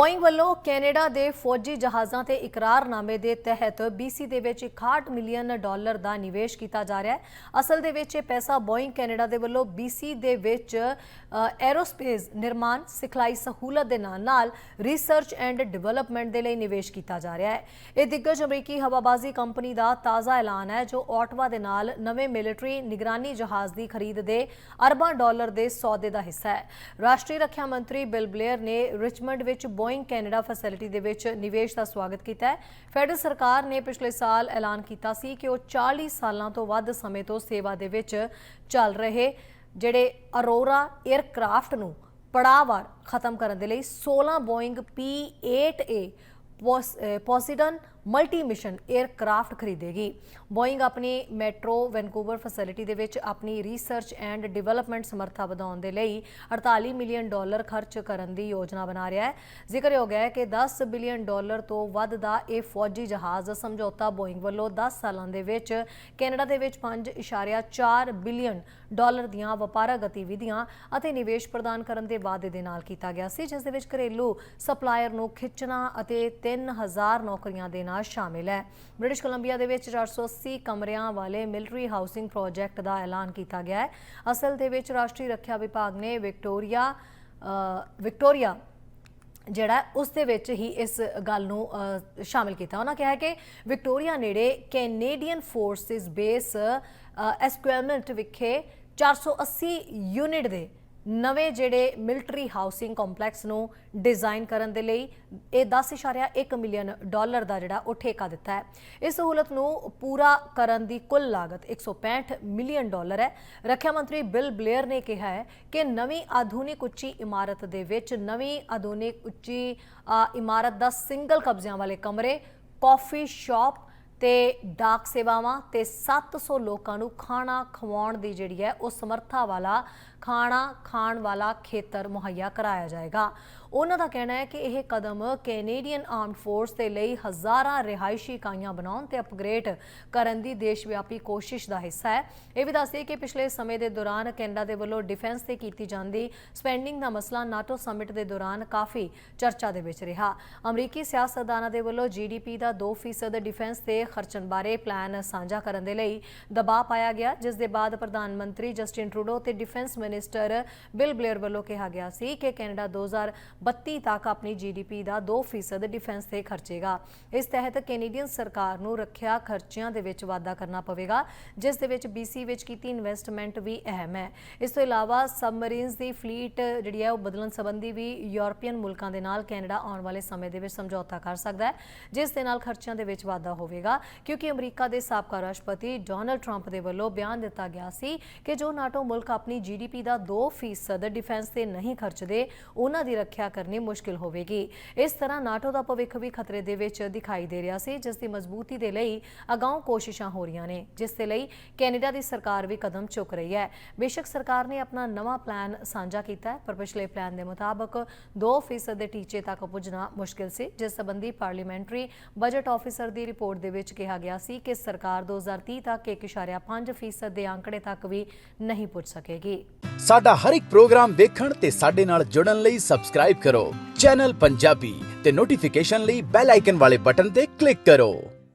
Boeing ਵੱਲੋਂ Canada ਦੇ ਫੌਜੀ ਜਹਾਜ਼ਾਂ ਤੇ ਇਕਰਾਰਨਾਮੇ ਦੇ ਤਹਿਤ BC ਦੇ ਵਿੱਚ 61 ਮਿਲੀਅਨ ਡਾਲਰ ਦਾ ਨਿਵੇਸ਼ ਕੀਤਾ ਜਾ ਰਿਹਾ ਹੈ। ਅਸਲ ਦੇ ਵਿੱਚ ਇਹ ਪੈਸਾ ਬੋਇੰਗ ਕੈਨੇਡਾ ਦੇ ਵੱਲੋਂ BC ਦੇ ਵਿੱਚ ਐਰੋਸਪੇਸ ਨਿਰਮਾਣ, ਸਿਖਲਾਈ ਸਹੂਲਤ ਦੇ ਨਾਲ ਨਾਲ ਰਿਸਰਚ ਐਂਡ ਡਿਵੈਲਪਮੈਂਟ ਦੇ ਲਈ ਨਿਵੇਸ਼ ਕੀਤਾ ਜਾ ਰਿਹਾ ਹੈ। ਇਹ ਦਿੱਗਜ ਅਮਰੀਕੀ ਹਵਾਬਾਜ਼ੀ ਕੰਪਨੀ ਦਾ ਤਾਜ਼ਾ ਐਲਾਨ ਹੈ, ਜੋ ਆਟਵਾ ਦੇ ਨਾਲ ਨਵੇਂ ਮਿਲਟਰੀ ਨਿਗਰਾਨੀ ਜਹਾਜ਼ ਦੀ ਖਰੀਦ ਦੇ ਅਰਬਾਂ ਡਾਲਰ ਦੇ ਸੌਦੇ ਦਾ ਹਿੱਸਾ ਹੈ। ਰਾਸ਼ਟਰੀ ਰੱਖਿਆ ਮੰਤਰੀ ਬਿਲ ਬਲੇਅਰ ਨੇ ਰਿਚਮੰਡ ਵਿੱਚ ਬੋਇੰਗ ਕੈਨੇਡਾ ਫੈਸਿਲਿਟੀ ਦੇ ਵਿੱਚ ਨਿਵੇਸ਼ ਦਾ ਸਵਾਗਤ ਕੀਤਾ ਹੈ। ਫੈਡਰਲ ਸਰਕਾਰ ਨੇ ਪਿਛਲੇ ਸਾਲ ਐਲਾਨ ਕੀਤਾ ਸੀ ਕਿ ਉਹ 40 ਸਾਲਾਂ ਤੋਂ ਵੱਧ ਸਮੇਂ ਤੋਂ ਸੇਵਾ ਦੇ ਵਿੱਚ ਚੱਲ ਰਹੇ ਜਿਹੜੇ ਅਰੋਰਾ 에ਅਰਕ੍ਰਾਫਟ ਨੂੰ ਪੜਾਵਾਰ ਖਤਮ ਕਰਨ ਦੇ ਲਈ 16 ਬੋਇੰਗ P8A ਪੋਸ- uh Poseidon multi mission aircraft ਖਰੀਦੇਗੀ। ਬੋਇੰਗ ਆਪਣੀ ਮੈਟਰੋ ਵੈਨਕੂਵਰ ਫੈਸਿਲਿਟੀ ਦੇ ਵਿੱਚ ਆਪਣੀ ਰਿਸਰਚ ਐਂਡ ਡਿਵੈਲਪਮੈਂਟ ਸਮਰੱਥਾ ਵਧਾਉਣ ਦੇ ਲਈ 48 ਮਿਲੀਅਨ ਡਾਲਰ ਖਰਚ ਕਰਨ ਦੀ ਯੋਜਨਾ ਬਣਾ ਰਿਹਾ ਹੈ। ਜ਼ਿਕਰਯੋਗ ਹੈ ਕਿ 10 ਬਿਲੀਅਨ ਡਾਲਰ ਤੋਂ ਵੱਧ ਦਾ ਇਹ ਫੌਜੀ ਜਹਾਜ਼ ਸਮਝੌਤਾ ਬੋਇੰਗ ਵੱਲੋਂ 10 ਸਾਲਾਂ ਦੇ ਵਿੱਚ ਕੈਨੇਡਾ ਦੇ ਵਿੱਚ 5.4 ਬਿਲੀਅਨ ਡਾਲਰ ਦੀਆਂ ਵਪਾਰਕ ਗਤੀਵਿਧੀਆਂ ਅਤੇ ਨਿਵੇਸ਼ ਪ੍ਰਦਾਨ ਕਰਨ ਦੇ ਵਾਅਦੇ ਦੇ ਨਾਲ ਕੀਤਾ ਗਿਆ ਸੀ, ਜਿਸ ਦੇ ਵਿੱਚ ਘਰੇਲੂ ਸਪਲਾਇਰ ਨੂੰ ਖਿੱਚਣਾ ਅਤੇ 3000 ਨੌਕਰੀਆਂ ਦੇਣਾ ਸ਼ਾਮਿਲ ਹੈ। ਬ੍ਰਿਟਿਸ਼ ਕੋਲੰਬੀਆ ਦੇ ਵਿੱਚ 480 ਕਮਰਿਆਂ ਵਾਲੇ ਮਿਲਟਰੀ ਹਾਊਸਿੰਗ ਪ੍ਰੋਜੈਕਟ ਦਾ ਐਲਾਨ ਕੀਤਾ ਗਿਆ ਹੈ। ਅਸਲ ਦੇ ਵਿੱਚ ਰਾਸ਼ਟਰੀ ਰੱਖਿਆ ਵਿਭਾਗ ਨੇ ਵਿਕਟੋਰੀਆ ਵਿਕਟੋਰੀਆ ਜਿਹੜਾ ਹੈ, ਉਸ ਦੇ ਵਿੱਚ ਹੀ ਇਸ ਗੱਲ ਨੂੰ ਸ਼ਾਮਿਲ ਕੀਤਾ। ਉਹਨਾਂ ਕਿਹਾ ਕਿ ਵਿਕਟੋਰੀਆ ਨੇੜੇ ਕੈਨੇਡੀਅਨ ਫੋਰਸਿਸ ਬੇਸ ਐਸਕੁਇਰਮੈਂਟ ਵਿਖੇ 480 ਯੂਨਿਟ ਦੇ ਨਵੇਂ ਜਿਹੜੇ ਮਿਲਟਰੀ ਹਾਊਸਿੰਗ ਕੰਪਲੈਕਸ ਨੂੰ ਡਿਜ਼ਾਈਨ ਕਰਨ ਦੇ ਲਈ ਇਹ 10.1 ਮਿਲੀਅਨ ਡਾਲਰ ਦਾ ਜਿਹੜਾ ਉਹ ਠੇਕਾ ਦਿੱਤਾ ਹੈ। ਇਸ ਸਹੂਲਤ ਨੂੰ ਪੂਰਾ ਕਰਨ ਦੀ ਕੁੱਲ ਲਾਗਤ 165 ਮਿਲੀਅਨ ਡਾਲਰ ਹੈ। ਰੱਖਿਆ ਮੰਤਰੀ ਬਿਲ ਬਲੇਅਰ ਨੇ ਕਿਹਾ ਹੈ ਕਿ ਨਵੀਂ ਆਧੁਨਿਕ ਉੱਚੀ ਇਮਾਰਤ ਦੇ ਵਿੱਚ ਨਵੀਂ ਆਧੁਨਿਕ ਉੱਚੀ ਇਮਾਰਤ ਦਾ ਸਿੰਗਲ ਕਬਜ਼ਿਆਂ ਵਾਲੇ ਕਮਰੇ ਕਾਫੀ ਸ਼ਾਪ ਤੇ ਡਾਕ ਸੇਵਾਵਾਂ ਤੇ 700 ਲੋਕਾਂ ਨੂੰ ਖਾਣਾ ਖਵਾਉਣ ਦੀ ਜਿਹੜੀ ਹੈ ਉਹ ਸਮਰੱਥਾ ਵਾਲਾ ਖਾਣਾ ਖਾਣ ਵਾਲਾ ਖੇਤਰ ਮੁਹੱਈਆ ਕਰਾਇਆ ਜਾਏਗਾ। ਉਹਨਾਂ ਦਾ ਕਹਿਣਾ ਹੈ ਕਿ ਇਹ ਕਦਮ ਕੈਨੇਡੀਅਨ ਆਰਮਡ ਫੋਰਸ ਦੇ ਲਈ ਹਜ਼ਾਰਾਂ ਰਿਹਾਇਸ਼ੀ ਇਕਾਈਆਂ ਬਣਾਉਣ ਤੇ ਅਪਗ੍ਰੇਡ ਕਰਨ ਦੀ ਦੇਸ਼ ਵਿਆਪੀ ਕੋਸ਼ਿਸ਼ ਦਾ ਹਿੱਸਾ ਹੈ। ਇਹ ਵੀ ਦੱਸਦੇ ਕਿ ਪਿਛਲੇ ਸਮੇਂ ਦੇ ਦੌਰਾਨ ਕੈਨੇਡਾ ਦੇ ਵੱਲੋਂ ਡਿਫੈਂਸ ਤੇ ਕੀਤੀ ਜਾਂਦੀ ਸਪੈਂਡਿੰਗ ਦਾ ਮਸਲਾ ਨਾਟੋ ਸਮਿਟ ਦੇ ਦੌਰਾਨ ਕਾਫੀ ਚਰਚਾ ਦੇ ਵਿੱਚ ਰਿਹਾ। ਅਮਰੀਕੀ ਸਿਆਸਤਦਾਨਾਂ ਦੇ ਵੱਲੋਂ ਜੀਡੀਪੀ ਦਾ 2% ਡਿਫੈਂਸ ਤੇ ਖਰਚਣ ਬਾਰੇ ਪਲਾਨ ਸਾਂਝਾ ਕਰਨ ਦੇ ਲਈ ਦਬਾਅ ਪਾਇਆ ਗਿਆ, ਜਿਸ ਦੇ ਬਾਅਦ ਪ੍ਰਧਾਨ ਮੰਤਰੀ ਜਸਟਿਨ ਟਰੂਡੋ ਤੇ ਡਿਫੈਂਸ ਮਿਨਿਸਟਰ ਬਿਲ ਬਲੇਅਰ ਵੱਲੋਂ ਕਿਹਾ ਗਿਆ ਸੀ ਕਿ ਕੈਨੇਡਾ 2032 ਤੱਕ ਆਪਣੀ ਜੀਡੀਪੀ ਦਾ 2% ਡਿਫੈਂਸ ਤੇ ਖਰਚੇਗਾ। ਇਸ ਤਹਿਤ ਕੈਨੇਡੀਅਨ ਸਰਕਾਰ ਨੂੰ ਰੱਖਿਆ ਖਰਚਿਆਂ ਦੇ ਵਿੱਚ ਵਾਧਾ ਕਰਨਾ ਪਵੇਗਾ, ਜਿਸ ਦੇ ਵਿੱਚ BC ਵਿੱਚ ਕੀਤੀ ਇਨਵੈਸਟਮੈਂਟ ਵੀ ਅਹਿਮ ਹੈ। ਇਸ ਤੋਂ ਇਲਾਵਾ ਸਬਮਰੀਨਸ ਦੀ ਫਲੀਟ ਜਿਹੜੀ ਹੈ ਉਹ ਬਦਲਣ ਸੰਬੰਧੀ ਵੀ ਯੂਰਪੀਅਨ ਮੁਲਕਾਂ ਦੇ ਨਾਲ ਕੈਨੇਡਾ ਆਉਣ ਵਾਲੇ ਸਮੇਂ ਦੇ ਵਿੱਚ ਸਮਝੌਤਾ ਕਰ ਸਕਦਾ ਹੈ, ਜਿਸ ਦੇ ਨਾਲ ਖਰਚਿਆਂ ਦੇ ਵਿੱਚ ਵਾਧਾ ਹੋਵੇਗਾ। ਕਿਉਂਕਿ ਅਮਰੀਕਾ ਦੇ ਸਾਬਕਾ ਰਾਸ਼ਟਰਪਤੀ ਡੋਨਲਡ ਟਰੰਪ ਦੇ ਵੱਲੋਂ ਬਿਆਨ ਦਿੱਤਾ ਗਿਆ ਸੀ ਕਿ ਜੋ ਨਾਟੋ ਮੁਲਕ ਆਪਣੀ ਜੀਡੀਪੀ ਦਾ 2% ਡਿਫੈਂਸ ਤੇ ਨਹੀਂ ਖਰਚਦੇ, ਉਹਨਾਂ ਦੀ ਰੱਖਿਆ ਕਰਨੀ ਮੁਸ਼ਕਿਲ ਹੋਵੇਗੀ। ਇਸ ਤਰ੍ਹਾਂ ਨਾਟੋ ਦਾ ਭਵਿੱਖ ਵੀ ਖਤਰੇ ਦੇ ਵਿੱਚ ਦਿਖਾਈ ਦੇ ਰਿਹਾ ਸੀ, ਜਿਸ ਦੀ ਮਜ਼ਬੂਤੀ ਦੇ ਲਈ ਅਗਾਉਂ ਕੋਸ਼ਿਸ਼ਾਂ ਹੋ ਰਹੀਆਂ ਨੇ, ਜਿਸ ਦੇ ਲਈ ਕੈਨੇਡਾ ਦੀ ਸਰਕਾਰ ਵੀ ਕਦਮ ਚੁੱਕ ਰਹੀ ਹੈ। ਬੇਸ਼ੱਕ ਸਰਕਾਰ ਨੇ ਆਪਣਾ ਨਵਾਂ ਪਲਾਨ ਸਾਂਝਾ ਕੀਤਾ ਹੈ, ਪਰ ਪਿਛਲੇ ਪਲਾਨ ਦੇ ਮੁਤਾਬਕ 2% ਦੇ ਟੀਚੇ ਤੱਕ ਪੁੱਜਣਾ ਮੁਸ਼ਕਿਲ ਸੀ, ਜਿਸ ਸੰਬੰਧੀ ਪਾਰਲੀਮੈਂਟਰੀ ਬਜਟ ਆਫੀਸਰ ਦੀ ਰਿਪੋਰਟ ਦੇ ਵਿੱਚ ਕਿਹਾ ਗਿਆ ਸੀ ਕਿ ਸਰਕਾਰ 2030 ਤੱਕ 1.5% ਦੇ ਅੰਕੜੇ ਤੱਕ ਵੀ ਨਹੀਂ ਪੁੱਜ ਸਕੇਗੀ। ਸਾਡਾ ਹਰ ਇੱਕ ਪ੍ਰੋਗਰਾਮ ਦੇਖਣ ਤੇ ਸਾਡੇ ਨਾਲ ਜੁੜਨ ਲਈ ਸਬਸਕ੍ਰਾਈਬ ਕਰੋ। ਚੈਨਲ ਪੰਜਾਬੀ ਤੇ ਨੋਟੀਫਿਕੇਸ਼ਨ ਲਈ ਬੈਲ ਆਈਕਨ ਵਾਲੇ ਬਟਨ ਤੇ ਕਲਿੱਕ ਕਰੋ।